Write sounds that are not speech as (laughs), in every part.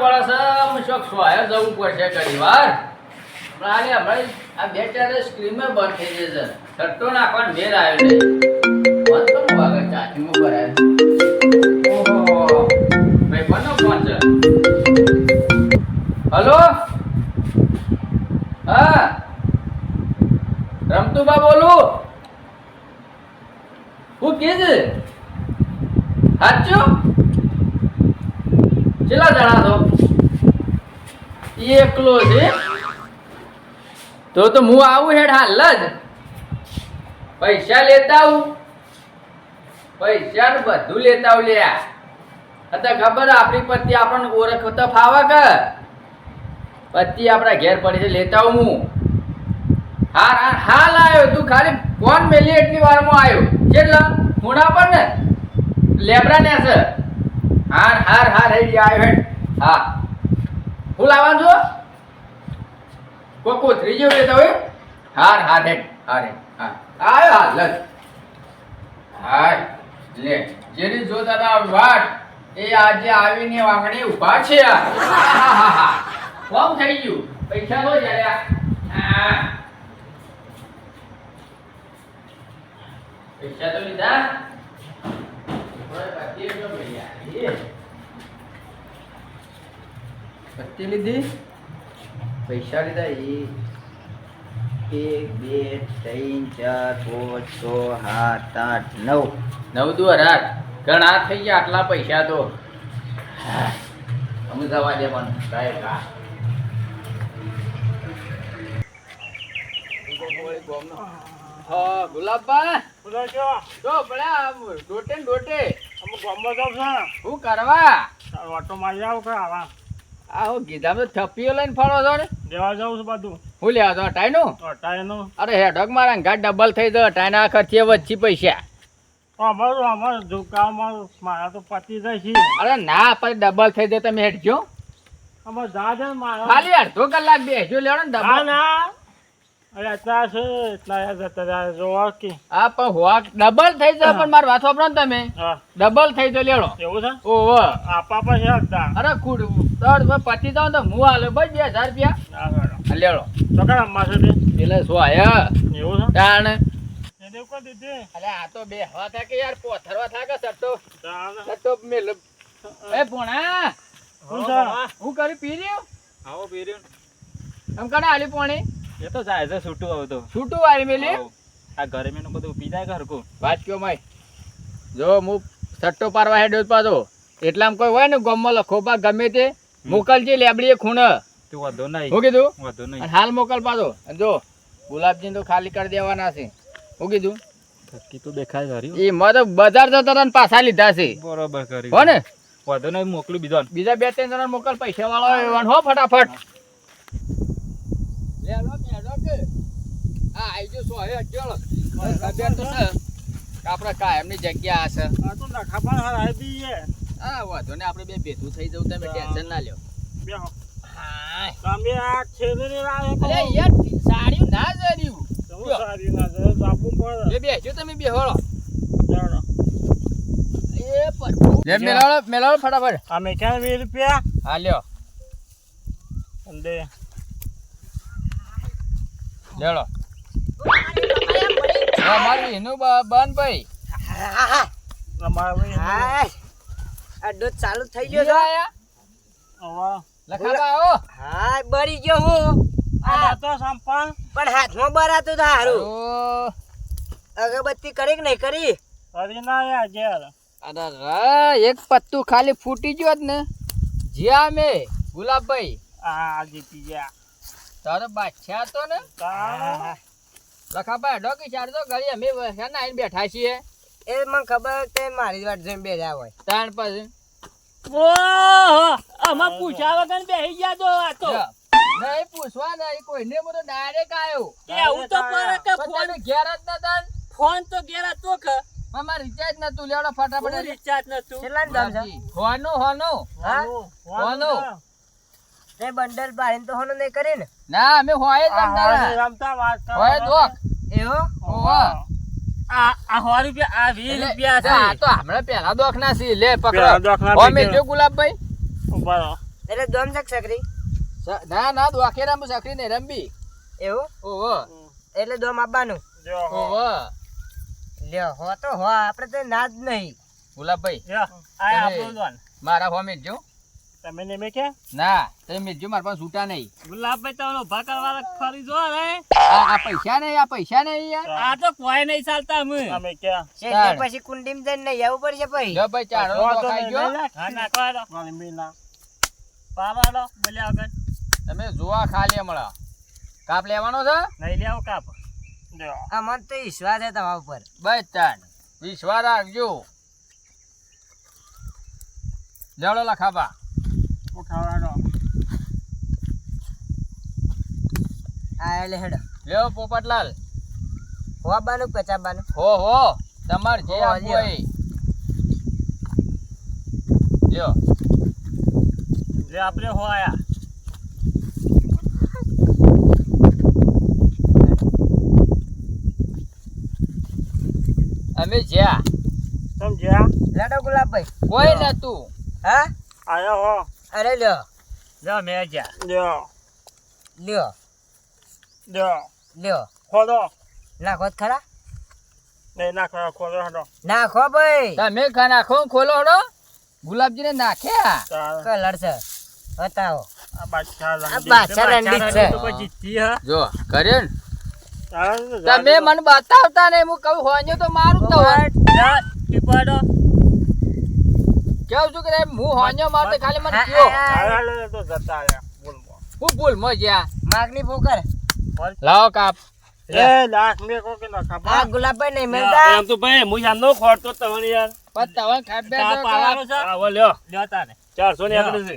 પડે શોખ સોયા જવું પડશે ઘણી હા રમતુબા બોલું? હું કે છે? સાચું કેટલા જણા છો? એકલો છે તો તો હું આવું હેડ હાલ જ પૈસા લેતા આવું. પૈસા બધું લેતા આવું લ્યા અત્યારે ખબર આપણી પતિ આપણને ઓળખ તો ફાવા કે? પત્ની આપણા ઘેર પડી છે, લેતા આવું હું. હા હા, હાલ આવ્યો તું, ખાલી ફોન મેલી, એટલી વારમાં આવ્યો. કેટલા? ખૂણા પર ને? લેબરા ને સર હાર હાર હાર હે આવ્યો હેડ. હા. હું લાવવાનું છો કોકો ત્રીજો લેતા હોય હાર હાર હેડ હાર હેડ હા આયો હાલ જ હાય લે. જેની જોતા હતા વાટ એ આજે આવીને વાંકડે ઊભા છે આ. કોમ થઈ ગયું? પૈસા લો આ. પૈસા તો લીધા. ઓય, પત્તી એટલો ભૈયા. એ. લીધી. પૈસા લીધા. એ એક બે ત્રણ ચાર પાંચ છ સાત આઠ નવ. નવ દુ અઢાર ઘણા થઈ ગયા આટલા પૈસા તો. અમદાવાદ અમે જવા દે મને સાહેબ હા. હા જો ભલા આમ ડોટે ને ડોટે અમે ગામમાં જાવ છો શું કરવા? ઓટો માં આવો કે આવા. આ ગીધામ તો થપ્પીઓ લઈને ફરો છો ને? લેવા જાઉં છું બધું. હું લેવા તો ટાઈનું? અટાઈનું અરે હેડોક મારા ગાડ ડબલ થઈ જાય ટાઈના ખર્ચે વચ્ચે પૈસા. અમારું અમારું દુકાનમાં મારા તો પતી જાય છે અરે ના પછી ડબલ થઈ જાય તમે હેઠજો અમારે જા છે ને મારા. ખાલી અડધો કલાક બેસજો લેવાનો ને ડબલ. ના અરે એટલા છે એટલા જતા જોવા કે. હા પણ હોવા ડબલ થઈ જાય પણ મારી વાત વાપરો ને તમે. ડબલ થઈ જાય લેડો એવું છે? ઓહો. આપા પાસે અરે તડ પતી જાવ તો હું હાલે બસ બે હજાર રૂપિયા. લેડો. શું આયા એવું છે? તાણ. અરે આ તો બે હવા થાય કે યાર પોથરવા થાય સટ્ટો? સટ્ટો મેલ એ પોણા શું હું. કરી પી રહ્યો? આવો પીર્યું એમ કને આલી પોણી? એ તો જાય છે છૂટું હવે તો. છૂટું મેલી. આ ગરમીનું બધું પી જાય ઘરકું. વાત કયો માય જો હું સટ્ટો પારવા હેડ્યો પાછો. એટલામાં કોઈ હોય ને ગમમાં લખોપા ગમે તે. મોકલજે લેબડીએ ખૂણ. તું વાંધો નહીં. હું કીધું? વાંધો નહીં. હાલ મોકલ પાછો. જો ગુલાબજી તો ખાલી કરી દેવાના છે. હું કીધું? થકી તો દેખાય ખરી એ મત બજાર જતા હતા પાછા લીધા છે. બરોબર કરી. હો ને વધુ નહીં મોકલું બીજો બીજા બે ત્રણ જણા મોકલ પૈસા વાળો હો ફટાફટ. લે લો કે આ જો સો હે તો છે. આપણે કાયમની જગ્યા હશે. આ તો હા વાંધો ને આપણે બે ભેગું થઈ જવું તમે ટેન્શન ના લ્યો. બેહો હા. તમે આ છેદરી લાવે અરે યાર સાડી ના જર્યું તો સાડી ના જર્યું તો આપું પડે. બે બેસજો તમે બેહોળો જાણો. એ પ્રભુ લે મેલાળો મેલાળો ફટાફટ. આ મેં વીસ રૂપિયા? હા લ્યો. અંદે લેળો મારી મારું એનું બ- હા ભાઈ અમારે ભાઈ હાય. આ દૂધ ચાલુ થઈ ગયો છે આયા. લખાબા આવો. હાય બળી ગયો હું. આ તો સંપલ. પણ હાથમાં બરાતું તો હારું. અગરબત્તી કરી કે નહીં કરી? કરી ના યાર અરે એક પત્તું ખાલી ફૂટી ગયો જ ને. જ્યાં મે ગુલાબભાઈ. આ જીતી ગયા. તારો બાદશાહ તો ને? તાણ. લખાબા હેડો કે ચાર તો ઘડી અમે બેઠા છીએ. એ મને ખબર તે મારી વાત જોઈને બેઠા હોય. ત્રણ પછી? ઓહો આમાં પૂછ્યા વગર બેહી ગયા તો આ તો. નહીં પૂછવા નહીં કોઈને બધો ડાયરેક્ટ આવ્યો એવું તો પડે કે ફોન ઘેર જ નતા ફોન તો ઘેર હતો કે. પણ રિચાર્જ નતું લેવડો ફટાફટ રિચાર્જ નતું? કેટલાનું દામ છે? હોનું હોનું. હા? તે. બંડલ પાડીને તો હોનું નહીં કરી ને ના અમે હોય જ રમતા રમતા વાત કરો. હોય દોક એવો? ઓવા. આ આ સો રૂપિયા આ વીસ રૂપિયા આ તો હમણાં પેલા દોખના છે લે પકડો. અમે જો ગુલાબભાઈ? એટલે દોમ છે કે સકરી? ના ના દોખે રમ સખરી ને રમબી એવું? ઓહો. એટલે દોમ આપવાનું. ઓહો. લે હો તો હો આપણે તો ના જ નહીં. ગુલાબભાઈ આ આપણું મારા ફોર્મ જો. તમે ને મેં કે ના તમે મેજો મારા પાસે છૂટા નહીં. ગુલાબભાઈ તમને ભાકર વાળા ખરી જો રે આ આ પૈસા નહીં આ પૈસા નહીં યાર. આ તો કોઈ નહીં ચાલતા અમે. શેઠને ચાલ. પછી કુંડીમ જઈને નહીં આવવું પડશે ભાઈ. જો ભાઈ ચાડો તો ખાઈ ગયો. હા નાખો મારી મીના. પાવાડો બોલ્યા વગર. તમે જોવા ખાલી હમણાં. કાપ લેવાનો છે? નહીં લેવો કાપ. આ મન તો વિશ્વાસ છે તમારા ઉપર. બસ તાન વિશ્વાસ રાખજો. જડો લખાબા આ એટલે હેડ લ્યો પોપટલાલ. હો પચાવવાનું હો હો તમાર જે હો, આપવું. હોય. લ્યો. લે આપણે હો આયા. અમે જ્યાં. લડો ગુલાબભાઈ. કોઈ નતું. હા. અરે લ્યો. લ્યો મેં જા લ્યો. લ્યો. નાખો તો ખરા? નાખો ભાઈ. તમે ખા નાખો ખોલો હડો. ગુલાબજી ને નાખ્યા કલર છે બતાવો. આ બાદશાહ બાદશાહ રંડીત રંડીત છે. હે. જો કરે તમે મને બતાવતા નહીં હું કહું હોય તો મારું તો હેડો. કેવું છું કે હું હોન્યો મારતો ખાલી મને કયો. આ- આ- હું ભૂલ મો ગયા? માગની ફોકર. લાવો કાપ. આ ગુલાબભાઈ નહીં મળતા એમ તો ભાઈ હું યાર નો ખોરતો તમને યાર. પણ તમે ખાબે તો પાવાનો છે? આવો લ્યો. લ્યો તાને ચારસો ની આગળ છે.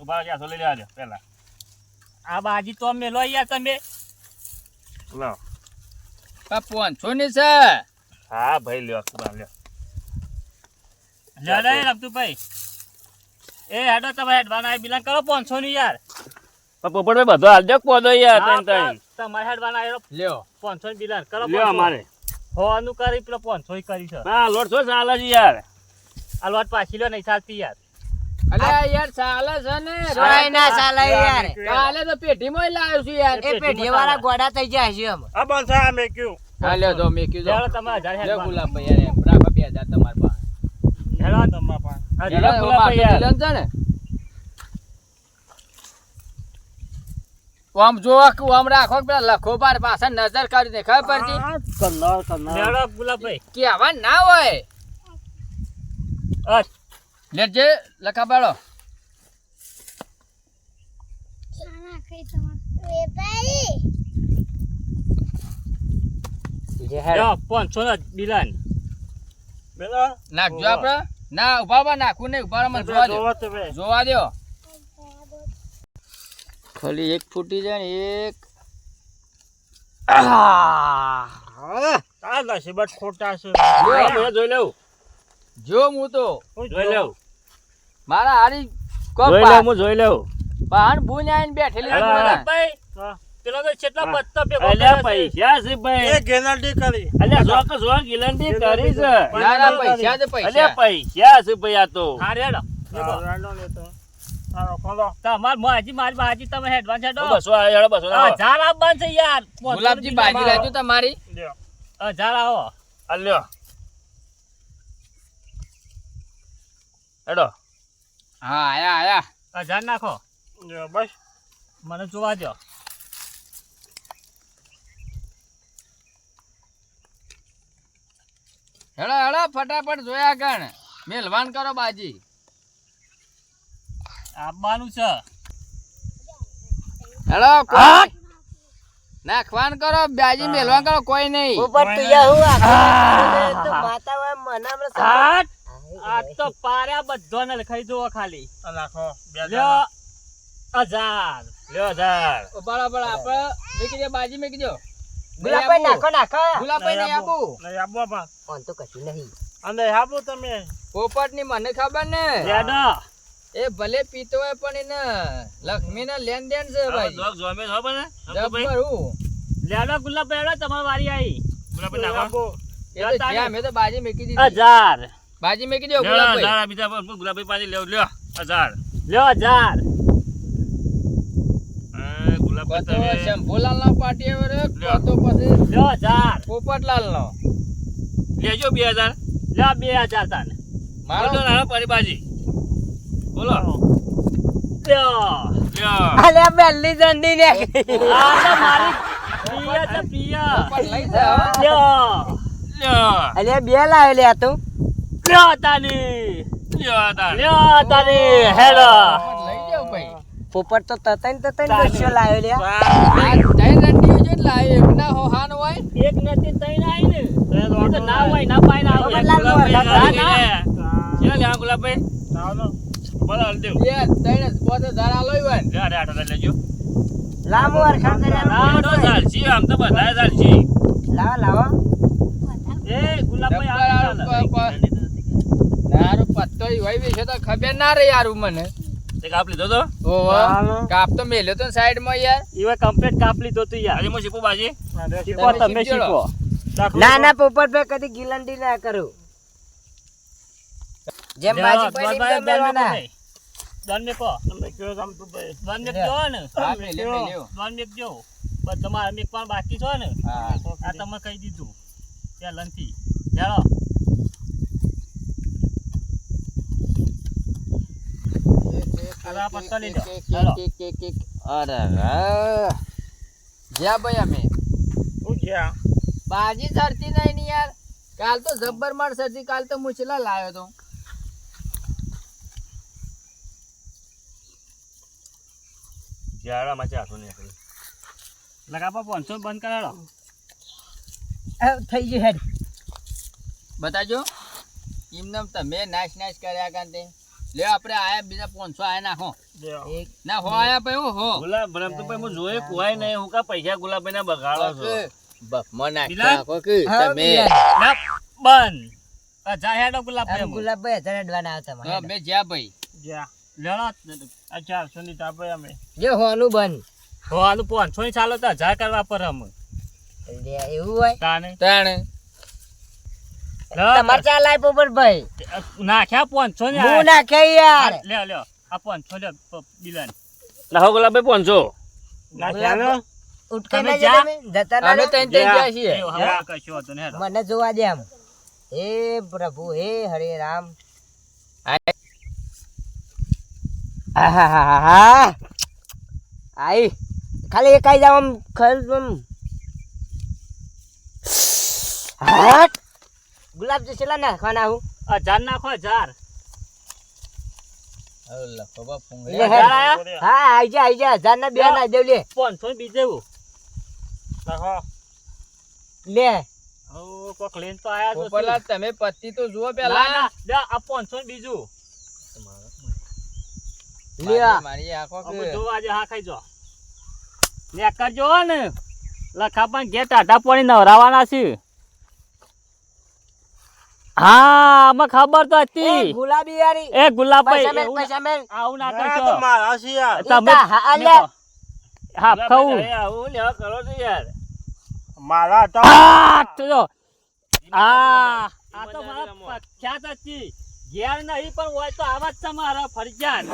ઊભા ચારસો લઈ લેવા પેલા. આ બાજી તો મેલો યાર તમે. લો પણ પાંચસો ની છે. હા ભાઈ લ્યો લ્યો. લ્યો લે રમતું ભાઈ એ હેડો તમે હેડવાના આય બિલાન કરો પાંચસો ની યાર પોપટભાઈ બધો હાલજો પોદો યાર હા, તને તમારે હેડવાના આવ્યો લ્યો. પાંચસો ની બિલાન કરો લ્યો અમારે. હોવાનું કરી પેલો પાંચસો કરી છે. હા લોટ છો ચાલે છે યાર. આ લોટ પાછી લો નહીં ચાલતી યાર. અલે યાર ચાલે છે ને. રોય ના ચાલે યાર કાલે તો પેઢીમાં લાવ્યો છું યાર. એ પેઢી વાળા ગોડા થઈ જાય છે એમ. હા લ્યો જો મેં કીધું લ્યો તમે હજાર લ્યો ગુલામ ભાઈ યાર એમ રાખો બે હજાર તમારા પાસે. હેડો તમારા પાસે. હા, લ્યો, લ્યો, એમાં ગુલાબભાઈ આટલું યાર. છે ને આમ જોવા આમ રાખો પેલા લખો બાર પાછળ નજર કરી દે ખબર પડતી? લ્યો, ગુલાબભાઈ કેવા ના હોય. અસ. લેજે લખા પાંચસો ના બિલાન નાખજો આપડે. ના ઊભા ઊભા નાખું નહીં ઊભા મને જોવા દો. જોવા દો. ખાલી એક ફૂટી જાય ને એક. હું જોઈ લઉં. જો હું તો. જોઈ લઉં. મારા હારી જોઈ લઉં હું જોઈ લઉં. પાન ભૂન આવીને બેઠેલી છે પેલો તો કેટલા પત્તા ભેગો અલ્યા કરે છે. પૈસા છે ભાઈ. અલ્યા જોક જોક ગિલંડી કરી છે. ના ના પૈસા છે અલ્યા પૈસા. પૈસા છે ભાઈ આ તો. હા, રેડો. તમાર માજી મારી બાજી તમે હેડવાન હેડો બસો હેડો બસો હજાર આપવાનું છે યાર. ગુલાબજી બાજી લાજો તમારી. હજાર આવો. અલ્યો. હેડો. હા આયા આયા. હજાર નાખો. મને જોવા દો હેડો હેડો ફટાફટ જોયા ગણ મેલવાન કરો બાજી. આપવાનું છે. હેડો નાખવાન કરો બાજી મેલવાન કરો કોઈ નહીં. ઉપર તું યા હું તો માતા હોય મને હમણાં આ તો પાર્યા બધાને લખાઈ જુઓ ખાલી. લ્યો. હજાર. લ્યો હજાર. ઉપાડો આપણે મેકી દો બાજી મેકી દો. ગુલાબ નાખો નાખો. ગુલાબ નહીં આપું. ફોન તો કશું નહીં. અંદર આપો તમે? પોપટની મને ખબર ને? દાદા એ ભલે પીતો હોય પણ એને લક્ષ્મી ના લેન દેન છે ભાઈ જોક જોમે છો બને જબ્બર હું લેડો ગુલાબ લેડો તમારી વારી આવી ગુલાબી નાખો. એ તો જ્યાં મેં તો બાજી મેકી દીધી. હજાર. બાજી મેકી દો લ્યો હજાર બીજા પણ ગુલાબી પાસે લ્યો લ્યો હજાર. લ્યો હજાર. ગુલાબ કો તો પાટી હવે રે, તો પછી લ્યો હજાર. પોપટલાલનો. લેજો બે હજાર. લા બે હજાર તાને મારો નાનો પરિબાજી. બોલો. લ્યો. લ્યો. અલે બેલી દંડી ને. આ તો મારી. લ્યો. લ્યો. અલે બે લાવ્યો લે તું. લ્યો તાની. લ્યો તાની. લ્યો તાની. હેડો પોપટ લઈ તો તતન તતન દસ્યો લાવ્યો લે તઈ ત્રણ રંડીઓ છે એક ના હો હાન હોય. એક નથી તઈ આઈ ને. તો ના હોય ના પાઈ ના હોય. ના. ના લ્યો લ્યો ગુલાબભાઈ? બોલો હલદેવ દેવ યે તઈ હજાર આલો ઈ હોય ને. લ્યો અરે આટો લેજો. લાંબુ અરખા કર્યા ના તો ચાલશી આમ તો બધા ચાલશી. લાવો લાવો. એ ગુલાબભાઈ ભાઈ આ ચાલે. હારું પત્તો હોય બી છે તો ખબર ના રે યાર મને. એક કાપ લીધો તો? ઓહો. કાપ તો મેલ્યો તો સાઈડમાં યાર. ઈવા કમ્પ્લીટ કાપ લીધો તો યાર. આજે મો શીખો બાજી શીખો તમે શીખો. ના ના પોપટ ભાઈ કદી ગિલંડી ના કરું. જેમ બાજી પડી એમ તો મેળવાના. દન મેકો તમે કયો કામ તો ભાઈ. દન મેક જો ને. હા, મેલ્યો. દન મેક જો બસ તમારે મેક પણ બાકી છો ને. હા. આ તમે કહી દીધું. ત્યાં લંથી ચાલો અરે પત્તા લઈ લો. ચાલો. અરે રે. ભાઈ અમે? હું જ્યાં? બાજી સરતી નહીં ને યાર. કાલ તો જબ્બર માર સરતી કાલ તો મુછલા લાવ્યો તો જાડામાં ચાસો ને લગાપા પાંચસો બંધ કરાડો. થઈ ગયું હેડ. બતાજો એમને તમે નાશ નાશ કર્યા કાંતે. લે આપણે આયા બીજા પાંચસો આયા નાખો. ના હો આયા ભાઈ હો, હો. તો ભાઈ હું જોયે કુવાય નહીં હું કા પૈસા ગુલાબ ના બગાડો છો? બફમાં નાખી બિલાલ? નાખો કે હા, તમે. ના બન આ જા હેડો ગુલાબ ભાઈ. ગુલાબ ભાઈ હજાર અડવાના આવતા હા, મને. મેં જ્યાં ભાઈ. જ્યા. લેણો આ ચારસો ની તાપે અમે. જે હોનું બંધ. હોનું પાંચસો ની ચાલો તો હજાર કરવા પર અમે. એવું હોય. તાને તાણે. તમારે ચાલ આય ભાઈ? નાખ્યા પાંચસો ને હું નાખે યાર. લ્યો લ્યો આ પાંચસો લ્યો બિલાન નાખો ગુલાબભાઈ પાંચસો. નાખ્યા ઉઠકાઈ તમે ના જા. જતા ના અમે તૈન ત્રણ ગયા છીએ. કશો હતો ને મને જોવા દે આમ. હે પ્રભુ હે હરે રામ. આહાહાહા. આઈ. ખાલી એકાઈ જાવ આમ ખલ આમ. હાટ ગુલાબ જો છેલ્લા નાખવાના હું? હજાર નાખો હજાર? હા આઈ જા આઈ જા. હજાર ના બે ના દેવ લે પાંચસો બીજે લે કોક લઈને તો આયા તો તમે પત્તી તો જુઓ પેલા. આ પાંચસો ને બીજું. લે મારી- આંખો જોવા આજે હા ખાઈ જો. ને કરજો ને. લખા પણ ઘેર ટાટા પાણી નવરાવાના છે. હા અમે ખબર તો હતી. ગુલાબી યારી એ આવું ના કરશો મારા છે યાર. તમે હા હા ખાવું આવું લેવા કરો છો યાર. મારા તો આ તો આ આ તો મારા પ્રખ્યાત હતી. ઘેર નહીં પણ હોય તો આવા જ તમારા ફરજિયાત.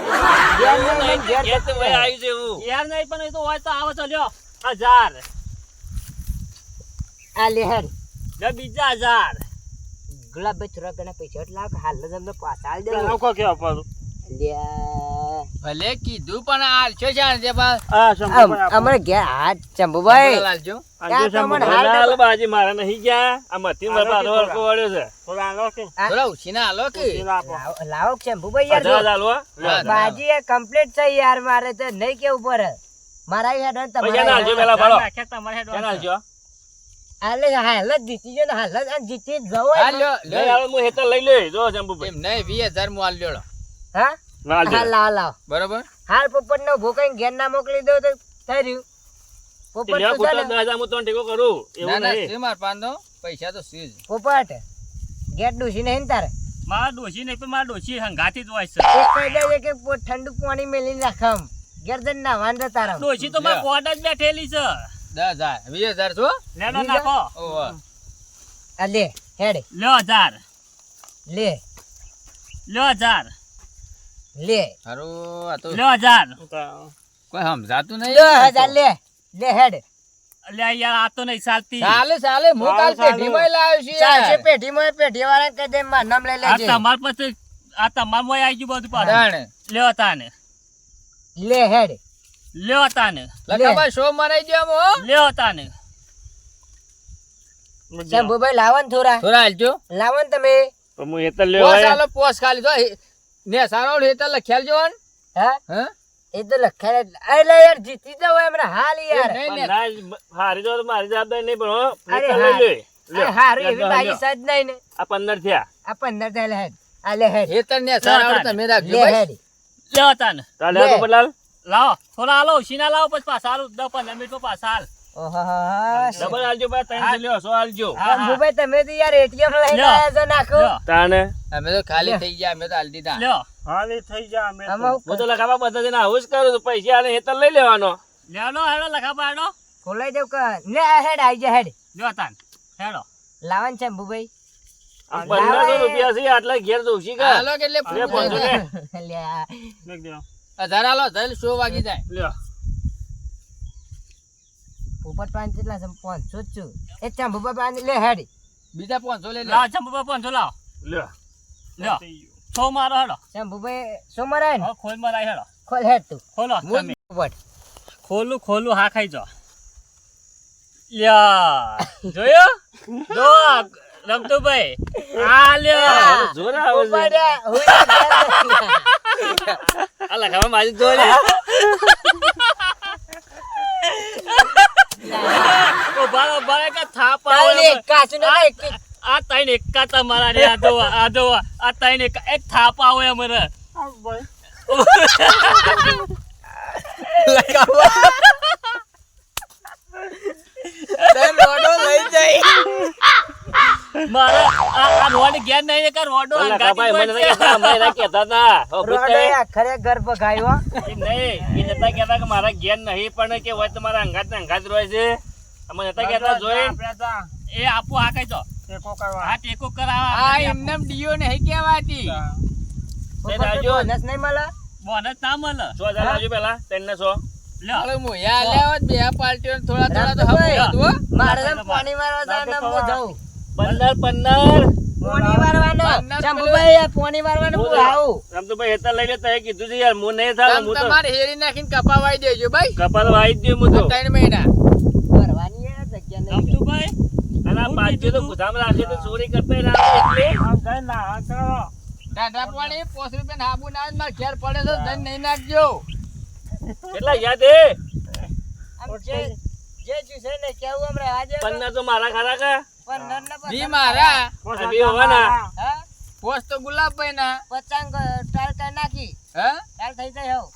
ઘેર નહીં, નહીં, ઘેર ઘેર તો હોય આવી જેવું. ઘેર નહીં પણ તો હોય તો આવો તો લ્યો. હજાર. આ લે બીજા હજાર. ગુલાબભાઈ થોડા ઘણા પૈસા એટલે લાવ કે હાલ તમને પાછા આવી દે નાખો કે અપાડું ભલે કીધું પણ આલશો છે આ અમારે ગયા હાથ ચંબુભાઈ લાલજો. ત્યાં તો મને હાલ હાલ બાજી મારા નહીં ગયા. આ મથી હાલો હરકો વળ્યો છે. થોડા આલો કે. થોડા ઉછીના હાલો કે. લાવો- લાવો ચંબુભાઈ યાર હાલો બાજી એ કમ્પ્લીટ છે યાર મારે તો નહીં કેવું પડે. મારા હેડ તમારા હેડ નાખજો? હાલે હાલ જ જીતી ગયો હાલ જ આ જીતી જવો હા એમ. લ્યો લઈ હું હેતર લઈ લે જો જંબુભાઈ. એમ નહીં વીસ હજાર હું આલ લ્યો હા? ના, હા આલજો. લાવ લાવ હાલ. પોપટ નો ભૂકાઈ ઘેર ના મોકલી દો તો પોપટ ને, ટેકો કરું એવું નહીં. છે માર પાંદો પૈસા તો છે? પોપટ ઘેર ડૂસી નહીં તારે? મારા ડોશી નહીં પણ માર ડોશી હંગાથી જ હોય છે. એક કહી દેજે કે ઠંડુ પાણી મેલી નાખમ ઘેર ના વાંધા તારા. ડોશી તો મારા કોટ જ બેઠેલી છે. દસ હજાર. વીસ હજાર છો? લેનો નાખો આ લે હેડ. લ્યો હજાર. લે. લ્યો હજાર. લે. હારું આ તો લ્યો હજાર. કોઈ સમજાતું નહીં. દસ હજાર લે. લે હેડ. અલ્યા યાર આ તો નહીં ચાલતી. ચાલે ચાલે. હું કાલ પેઢીમાં લાવ્યો છું ચાલશે પેઢીમાં પેઢી વાળા કહી દે મારું નામ લઈ આ તમાર પાસે આ તમાર મોય આવી ગયું બધું પાછું. લ્યો તાને લે હેડ. લ્યો તાને લખાભાઈ શો મરાઈ ગયો આમ લ્યો તાને શંભુભાઈ લાવો ને થોડા. થોડા હાલજો. લાવો તમે. તો હું એ તો પોસ લેવા પોસ ખાલી. જો ને સારો હેતર લખ્યાલ જો હા? હા? એ તો લખાય એટલે યાર જીતી જાવ હમણાં હાલ યાર. હારી તો મારી જવાબદારી નહીં પણ અરે હારું એવી બાજી લ્યો. નહીં ને. આ પંદર થયા. આ પંદર થયા લે હેડ. આ લે હેડ. હેતર ને સારા લે હેડ. તાને તો બદલાલ લાવો થોડા હાલો ઉછીના લાવો પછી પાછા હાલો દસ પંદર મિનિટ પાછા હાલ. ડબલ આલજો ભાઈ ત્રણ લ્યો સો આલજો હા, હા. તમે તો યાર એટીએમ લઈને લ્યો. છો નાખો. તાને અમે તો ખાલી થઈ ગયા અમે તો હાલ દીધા. લ્યો. હાલી થઈ જા અમે હું હું તો લખાવા બધા જઈને આવું જ કરું છું પૈસા આલે હેતર લઈ લેવાનો. લ્યો હેડો લખા હેડો ખોલાઈ દઉં કે? લે હેડ આવી જા હેડ. લ્યો તાન હેડો. લાવન છે પંદરસો રૂપિયા છે આટલા ઘેર દોશી કા? હાલો કે લે થઈ લે. લે હજાર સો વાગી જાય. લ્યો ઉપર પાંચ કેટલા છે? પાંચસો જ છું. એ શંભુભાઈ પાંચ લે હેડી. બીજા પાંચસો લે. લાવ ચંપુ પાંચસો લાવો. લ્યો લ્યો સો મારો હેડો. શંભુભાઈ સોમરાય હવે ખોલ મરાય હેડો. ખોલ હેડ તું. ખોલો હું તમે. ઉપર ખોલું ખોલું હા ખાઈ જો લ્યા. જોયો? (laughs) જો રમતુભાઈ આ લ્યો જોર આવે છે. રે, હું યાર ઘેર નથી. આ લખાવા મારી જોર લે. ઊભા ઊભા રહે કે થાપ આવે કાચું ના કે- આ ત્રણ એકા તમારા રે આ જોવા આ ત્રણ એકા એક થાપ આવે અમારે. તને (laughs) રોડો લઈ જાય મારે આ આ નહીં ને રોડો આ મને પડશે. કહેતા, અમે એના કહેતા હતા. હો, રોડે પૂછતા આખરે ઘર ભગાયો નહીં એ નતા કહેતા કે મારા ઘેર નહીં પણ કે હોય તમારા અંગાત ને અંગાત રહે છે. અમે નતા કહેતા જોઈ. એ આપો આ કઈ દો. આ ટેકો કરાવવા આ એમને ડીઓ નહીં કહેવાતી. બોનસ નહીં મળે? બોનસ ના મળે. સો હજાર લાવજો પેલા ત્રણ ને સો મોયા આલ્યા બે પાર્ટીઓ થોડા થોડા તો રમતુભાઈ. હમ હતું, હો. મારે પાણી મારવા જવાનું હું. જાઉં પંદર પંદર. પાણી મારવાનો પન્નાસ આ પાણી મારવાનું હું આવું. રમતુભાઈ હેતર લઈ લે કીધું છે યાર હું નહીં થાય તમ તમારે હેરી નાખીને કપાવાઈ દેજો ભાઈ. કપાલ વાઈ જ તો. ત્રણ મહિના. ભરવાની એ જગ્યા નહીં. રમતુભાઈ અને આ પાછું તો? ગુદામ રાખે તો ચોરી કરતા ના એટલે પાણી રૂપિયા હાબુ ના ને ઘેર પડે તો ધન નહીં નાખજો. કેટલા યાદ હે? જે જે જ્યુસે ને કેવું હમણાં? આજે પંદર તો મારા ખરા કા? ને મારા આ બી હોવાના હા. પોસ તો ગુલાબભાઈ ના પચાસ ટાલ કરી નાખી. હે? ટાલ થઈ જાય હો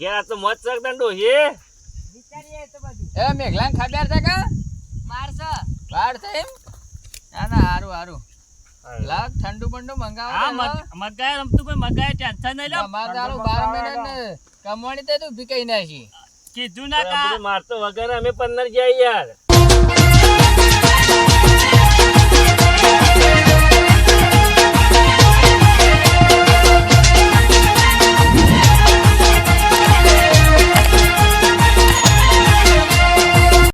ઘેર તો મત શકતા ડોહીએ વિચારીએ તો બધું. એ મેઘલા ખબર છે કા? મારશે વાડ છે એમ? ના ના હારું હારું. લાવ ઠંડુ બંડુ હા મંગાવો મગ- મગાય રમતુભાઈ મગાય ટેન્શન નહીં લો. અમારે તારો બાર મહિના ને કમાણી તે તું ભીકાઈ નાખી. કીધું ના કા. મારતો વગર અમે પંદર ગયા યાર.